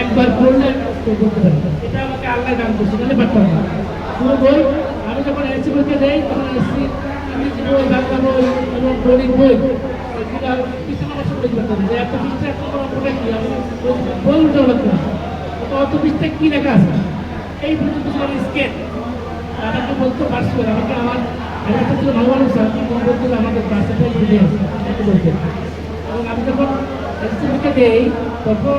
একবার পড়লে এটা আমাকে আল্লাহ দান করছে তাহলে পারতাম না। পুরো বই, আমি যখন এসসি পরীক্ষা দেই তখন এসসি ইংরেজি বই বাংলা বই এবং গণিত বই এত আমি অত কি লেখা আছে? এই বলতো আমার আমাদের বলতে এবং আমি যখন এসটিভিকে দেই তখন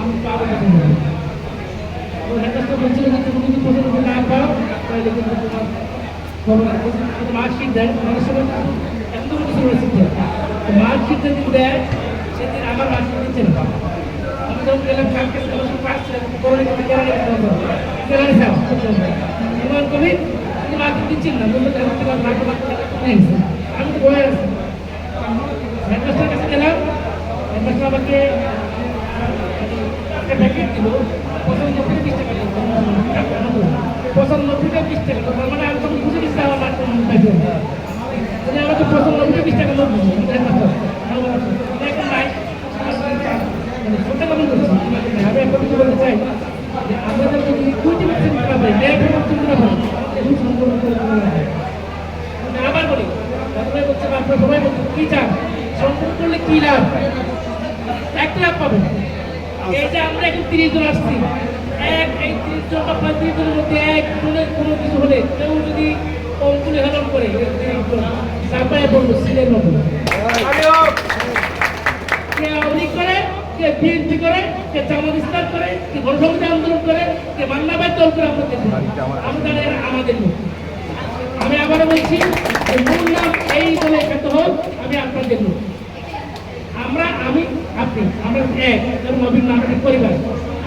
আমি পাবো পঁচানব্বই তো হেডমাস্টার বলছিল যে তুমি যদি পঁচানব্বই না পাও, তাহলে কিন্তু তোমার আছে। কিন্তু মার্কশিট দেয় অনেক সময় এত কিছু তো মার্কশিট যেদিন দেয়, সেদিন আমার মার্কশিট দিচ্ছে না আমি যখন গেলাম, কালকে আমার করোনা কিন্তু কেরানি না মার্কশিট আমি তো বয়ে আছি। একটা প্যাকেট দিল পঁচানব্বই বিশ টাকা দিল পঁচানব্বইটা বিশ টাকা মানে আমি তখন বুঝে আমার উনি আমাকে পঁচানব্বইটা বিশ টাকা লোক এখন নাই ছোটটা কেমন আমি একটা কিছু বলতে চাই আমাদের যদি কুড়ি পার্সেন্ট পাবে দেড় পার্সেন্ট করে আবার বলি প্রথমে বলছে আপনারা সবাই বলছেন, কি চান? সম্পূর্ণ করলে কি লাভ? এক লাভ পাবেন। যে আমরা এখন তিরিশ জন আসছি। এক, এই তিরিশ জন বা পঁয়ত্রিশ জনের মধ্যে এক জনের কোনো কিছু হলে কেউ যদি অঙ্কুলি হরণ করে চাপায় বলব সিলের মতো কে আওয়ামী করে, কে বিএনপি করে, কে জামাত ইসলাম করে, কে গণসংহতি আন্দোলন করে, কে মান্নাবাদ দল করে আমাদের এরা আমাদের আমি আবারও বলছি মূল নাম এই দলে একাত্ম হোক আমি আপনাদের আমরা, আমি আপনি, আমরা এক যেমন অভিন্ন আমাদের পরিবার।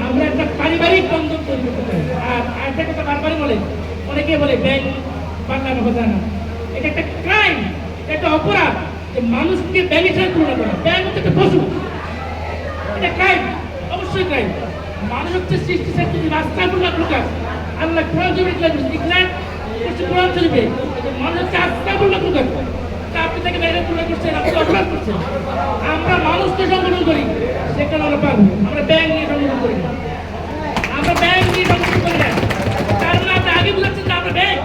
আমরা একটা পারিবারিক বন্ধন তৈরি করতে আর আরেকটা কথা বারবারই বলে অনেকে বলে, ব্যাংক বাংলা কথা না। এটা একটা ক্রাইম একটা অপরাধ যে মানুষকে ব্যাংকের সাথে তুলনা করা। ব্যাংক হচ্ছে একটা পশু। এটা ক্রাইম অবশ্যই ক্রাইম মানুষ হচ্ছে সৃষ্টি সৃষ্টি রাস্তাগুলো প্রকাশ আল্লাহ কোরআন ইখলাস করছে কোরআন চলবে মানুষ হচ্ছে আস্তাগুলো প্রকাশ তা আপনি তাকে বাইরে তুলে করছেন, আপনি অপরাধ করছেন আমরা মানুষকে সংগঠন করি সেখানে আমরা পারব আমরা ব্যাংক নিয়ে সংগঠন করি না আমরা ব্যাংক নিয়ে সংগঠন করি না তার না আপনি আগে বুঝাচ্ছেন যে আমরা bank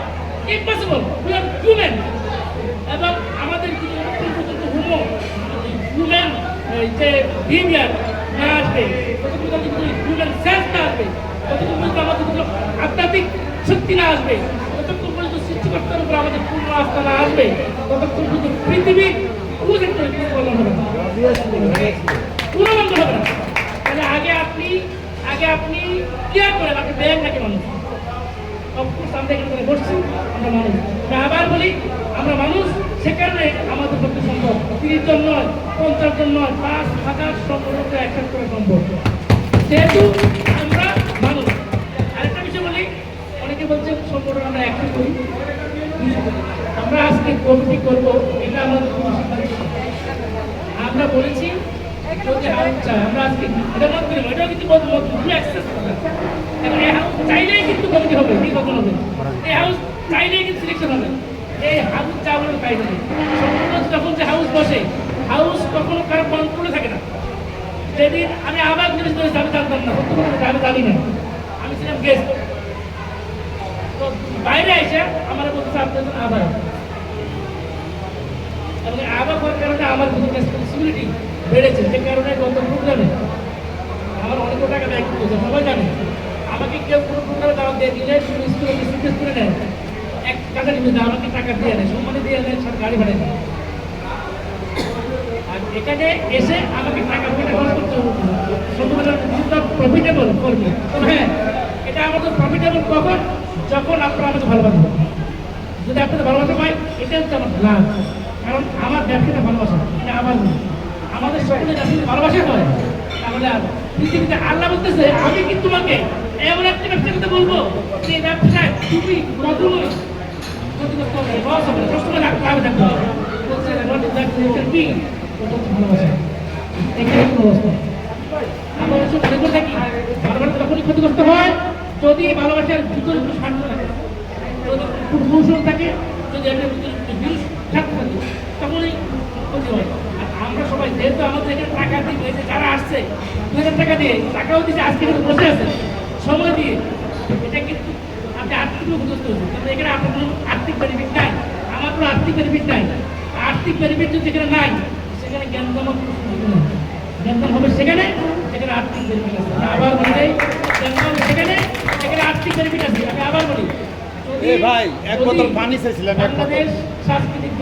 impossible we are human এবং আমাদের কিছু অত্যন্ত পর্যন্ত হুমো হিউম্যান যে বিহেভিয়ার না আসবে ততক্ষণ পর্যন্ত হিউম্যান সেন্স না আসবে ততক্ষণ পর্যন্ত আমাদের কিছু আধ্যাত্মিক শক্তি না আসবে ততক্ষণ পর্যন্ত সৃষ্টিকর্তার উপর আমাদের পূর্ণ আস্থা না আসবে ততক্ষণ পর্যন্ত পৃথিবী খুঁজে করে পূর্ণ হবে না। পুরো বন্ধ হবে না। তাহলে আগে আপনি আগে আপনি ক্লিয়ার করেন, আপনি ব্যাংক নাকি মানুষ? অফকোর্স আমরা এখানে বসছি, আমরা মানুষ। আবার বলি আমরা মানুষ সে কারণে আমাদের পক্ষে সম্ভব তিরিশ জন নয় পঞ্চাশ জন নয়, পাঁচ হাজার সম্পর্কে একসাথে করা সম্ভব যেহেতু আমরা মানুষ আরেকটা বিষয় বলি, অনেকে বলছেন সম্পর্ক আমরা একসাথে করি। আমরা আজকে কমিটি করব, এটা আমাদের। আমরা বলেছি আমরা আজকে এটা করি এটাও কিন্তু মত মত অ্যাক্সেস চাইলেই কিন্তু কমিটি হবে নির্বাচন হবে? এই হাউস চাইলেই কিন্তু সিলেকশন হবে। এই হাউস চাওয়ার কায়দা নেই। সম্পূর্ণ যখন যে হাউস বসে হাউস কখনো কারও কন্ট্রোলে থাকে না। যেদিন আমি আবার জিনিস করেছি, আমি জানতাম না। সত্য কথা আমি জানি না। আমি ছিলাম গেস্ট তো বাইরে এসে আমার বলতেছে আপনার জন্য আবার এবং আবার হওয়ার কারণে আমার কিছু রেসপন্সিবিলিটি বেড়েছে। যে কারণে গত প্রোগ্রামে আমার অনেক টাকা ব্যয় সবাই জানে। আমাকে কেউ কোনো প্রোগ্রামে দাওয়াত দিয়ে দিলে স্কুলে নেয়। এক টাকা নিবে আমাকে টাকা দিয়ে নেয় সম্মানে দিয়ে নেয় গাড়ি ভাড়া আর এখানে এসে আমাকে টাকা পয়সা খরচ করতে হবে শুধুমাত্র প্রফিটেবল করবে হ্যাঁ এটা আমাদের প্রফিটেবল কখন? যখন আপনারা আমাকে ভালোবাসবেন যদি আপনাদের ভালোবাসা পাই এটা হচ্ছে আমার লাভ কারণ আমার ব্যবসাটা ভালোবাসা, এটা আমার আমাদের সকলে যদি ভালোবাসা হয়, তাহলে আর পৃথিবীতে আল্লাহ বলতেছে, আমি কি তোমাকে এমন একটা ব্যবসা করতে বলব যে ব্যবসায় তুমি মধুময় হবে লস হবে লাভ হবে বলছে what হচ্ছে ভালোবাসা এখানে কোনো হয় যদি ভালোবাসার ভিতরে কোনো স্বার্থ থাকে যদি খুব কৌশল থাকে যদি একটা একটু বিরুষ থাকে তখনই ক্ষতি হয় আমরা সবাই যেহেতু আমাদের এখানে টাকা দিয়ে যারা আসছে দু হাজার টাকা দিয়ে টাকাও দিচ্ছে আজকে কিন্তু বসে আছে সময় দিয়ে এটা কিন্তু আপনি আর্থিক ক্ষতিগ্রস্ত হয়েছেন কারণ এখানে আপনার কোনো আর্থিক বেনিফিট নাই। আমার কোনো আর্থিক বেনিফিট নাই। আর্থিক বেনিফিট যদি এখানে নাই সেখানে জ্ঞান জ্ঞান হবে সেখানে সেখানে আর্থিক বেনিফিট আছে। আবার বলি জ্ঞান সেখানে সেখানে আর্থিক বেনিফিট আছে। আমি আবার বলি ভাই, এক বোতল পানি চাইছিলাম, বাংলাদেশ সাংস্কৃতিক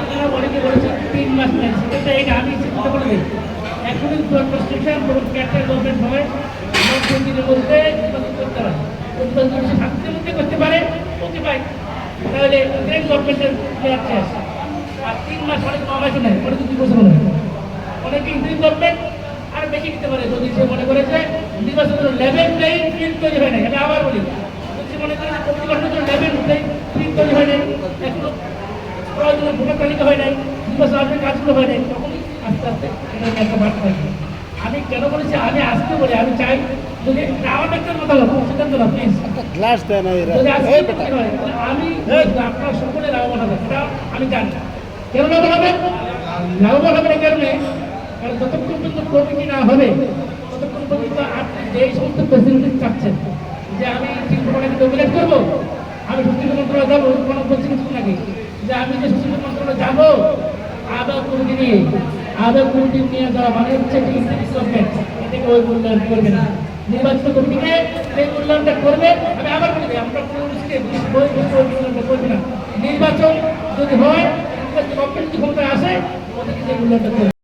আপনারা অনেকে বলেছেন তিন মাস নেই সেটা এটা আমি চিন্তা করে দিই এখন কনস্ট্রাকশন কোনো ক্যাটার গভর্নমেন্ট নব্বই দিনের মধ্যে নির্বাচন করতে হয় নির্বাচন করে মধ্যে করতে পারে ওকে ভাই তাহলে গভর্নমেন্টের প্লেয়ার শেষ আর তিন মাস অনেক কম আছে না অনেক দুই বছর হয় অনেকে গভর্নমেন্ট আর বেশি দিতে পারে যদি সে মনে করে যে নির্বাচনের লেভেল প্লেইং ফিল্ড তৈরি হয় না আমি আবার বলি যদি সে মনে করে যে লেভেল প্লেইং ফিল্ড তৈরি হয় নাই এখনও প্রয়োজনীয় ভোটার তালিকা হয় নাই নির্বাচন কাজগুলো হয় নাই তখনই আস্তে আস্তে এটা একটা বার্তা থাকবে আমি কেন বলেছি? আমি আসতে বলি আমি চাই যদি আমার ব্যক্তির কথা বলো সিদ্ধান্ত না প্লিজ দেয় না এরা। আজকে আমি আপনার সকলে লাভবান হবে আমি জানি। লাভবান হবে? লাভবান হবে এই কারণে কারণ যতক্ষণ পর্যন্ত কমিটি না হবে, ততক্ষণ পর্যন্ত আপনি যে সমস্ত ফেসিলিটি চাচ্ছেন, যে আমি শিল্পকলাকে ডোমিনেট করব, আমি সংস্কৃতি মন্ত্রণালয় যাব, কোনো বলছি কিছু নাকি যে আমি যে সংস্কৃতি মন্ত্রণালয় যাব, আবার কমিটি নিয়ে, আবার কমিটি নিয়ে যাওয়া মানে হচ্ছে ইন্টারিম গভর্নমেন্ট এটাকে ওই মূল্যায়ন করবে না। নির্বাচিত কমিটিকে সেই মূল্যায়নটা করবে, আমি আবার বলে আমরা কোনো বই করবে না। নির্বাচন যদি হয় আসে? ওদেরকে সেই মূল্যায়নটা করবে